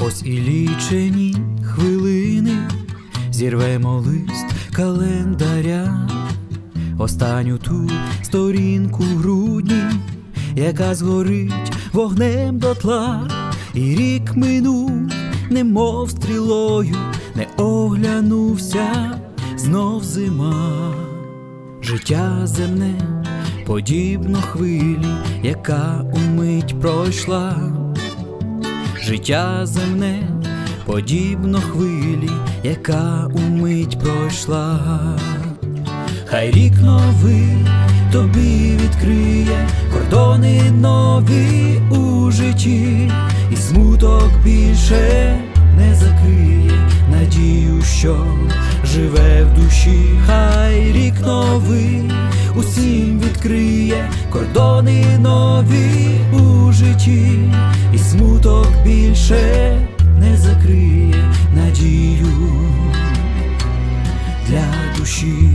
Ось і лічені хвилини, зірвемо лист календаря, останню ту сторінку грудні, яка згорить вогнем дотла, і рік минув, немов стрілою, не оглянувся, знов зима. Життя земне подібно хвилі, яка умить пройшла. Життя земне подібно хвилі, яка умить пройшла. Хай рік новий тобі відкриє кордони нові у житті, і смуток більше не закриє надію, що живе в душі. Хай рік новий усім відкриє кордони нові у житті, і смуток більше не закриє надію для душі.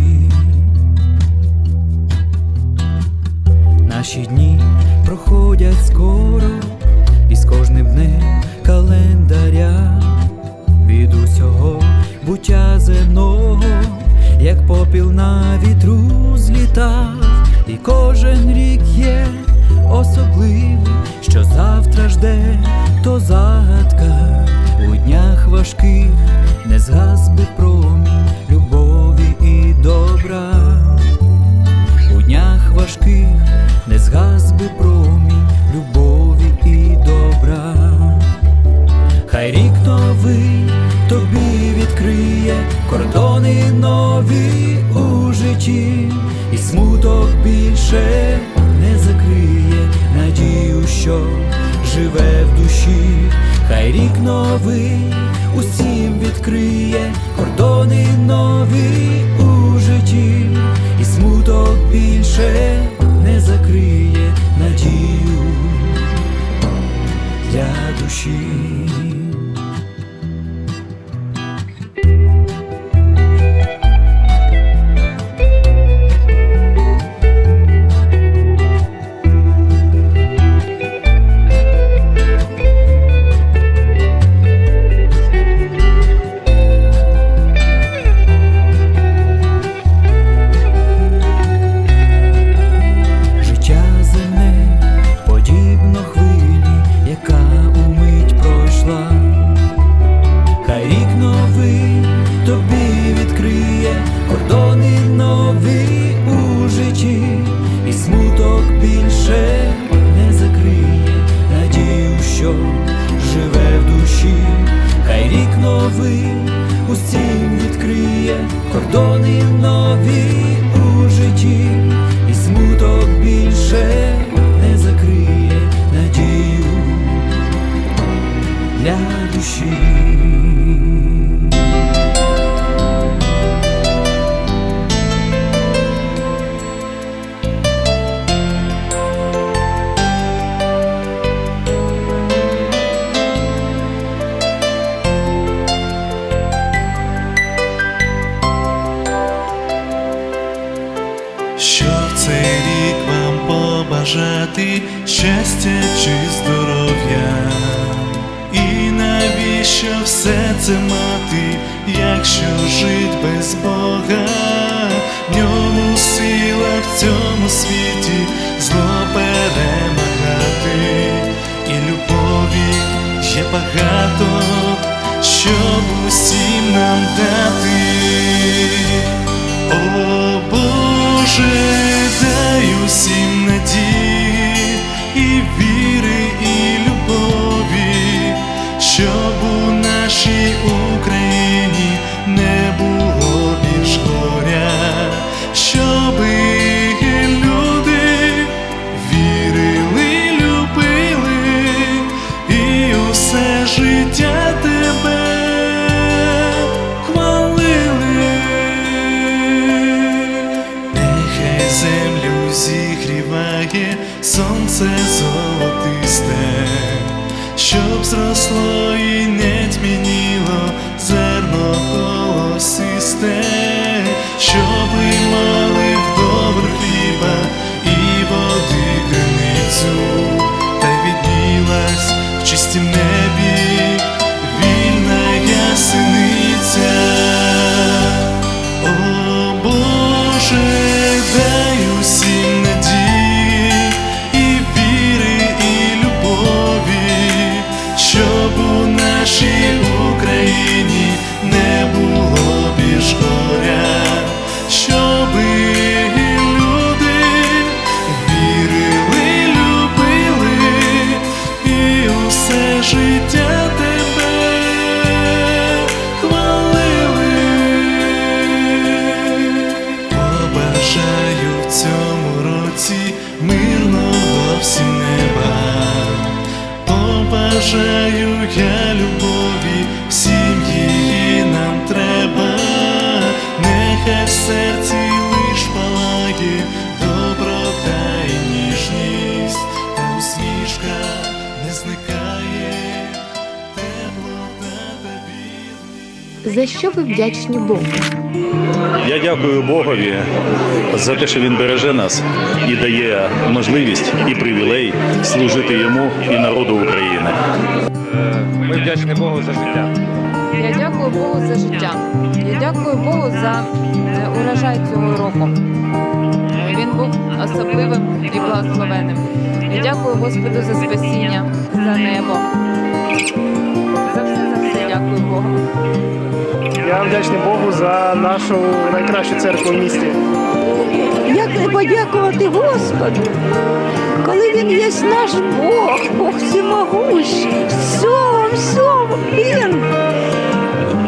Наші дні проходять скоро, і з кожним днем календаря від усього буття земного, як попіл на вітру злітав, і кожен живе в душі. Хай рік новий усім відкриє кордони нові у житті, і смуток більше не закриє надію для душі. Нові у житті, і смуток більше побажати щастя чи здоров'я? І навіщо все це мати, якщо жить без Бога? В ньому сила в цьому світі зло перемагати, і любові є багато, щоб усім нам дати. О Боже, дай усім життя тебе хвалили. Нехай землю зігріває сонце золотисте, щоб зросло і Побажаю в цьому році мирного всім неба. Побажаю я За що ви вдячні Богу? Я дякую Богові за те, що він береже нас і дає можливість і привілей служити йому і народу України. Ми вдячні Богу за життя. Я дякую Богу за життя. Я дякую Богу за е, урожай цього року. Він був особливим і благословенним. Я дякую Господу за спасіння, за небо. За все, за все дякую Богу. Я вдячний Богу за нашу найкращу церкву в місті. Як не подякувати Господу, коли Він є наш Бог, Бог всемогущий, всьому, всьому Він.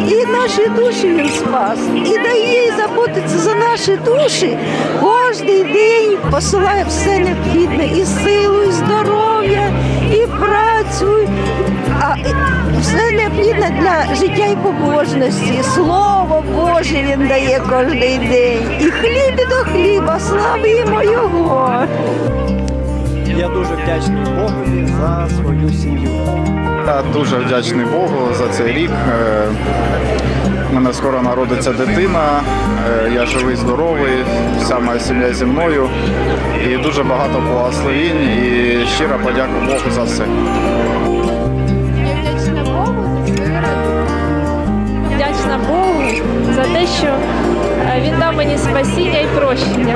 І наші душі Він спас, і дає заботиться за наші душі. Кожний день посилає все необхідне, і силу, і здоров'я, і працю, а все необхідне для життя і побожності. Слово Боже він дає кожен день. І хліб до хліба, славимо Його. Я дуже вдячний Богові за свою сім'ю. Я дуже вдячний Богу за цей рік. Е, У мене скоро народиться дитина. Е, Я живий, здоровий, вся моя сім'я зі мною. І дуже багато благословінь і щира подяка Богу за все. За те, що е, він дав мені спасіння і прощення.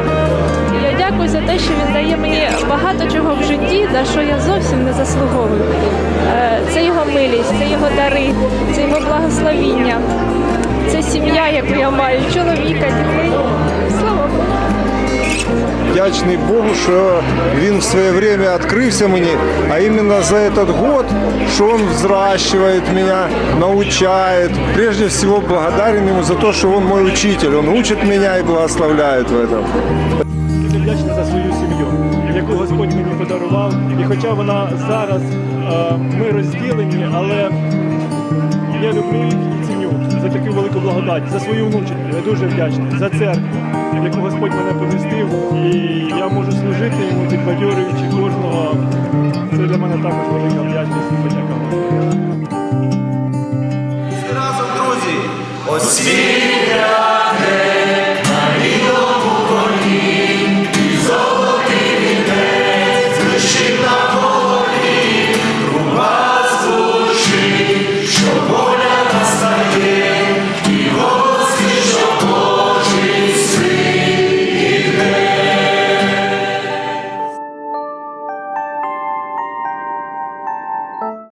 Я дякую за те, що він дає мені багато чого в житті, за що я зовсім не заслуговую. Е, Це його милість, це його дари, це його благословіння, це сім'я, яку я маю, чоловіка, дітей. Вдячний Богу, що він в своє время відкрився мені, а іменно за этот год, що він взращивает меня, научает. Прежде всего благодарен ему за то, что он мой учитель, он учит меня и благословляет в этом. Вдячний за свою сім'ю, яку Господь мені подарував. І хоча вона зараз е, ми розділені, але я люблю їх і за таку велику благодать, за свою внученьку. Я дуже вдячний за церкву, в яку Господь мене помістив, і я можу служити йому, підбадьорюючи кожного. Це для мене також велика вдячність і подяка. Разом, друзі, освіт!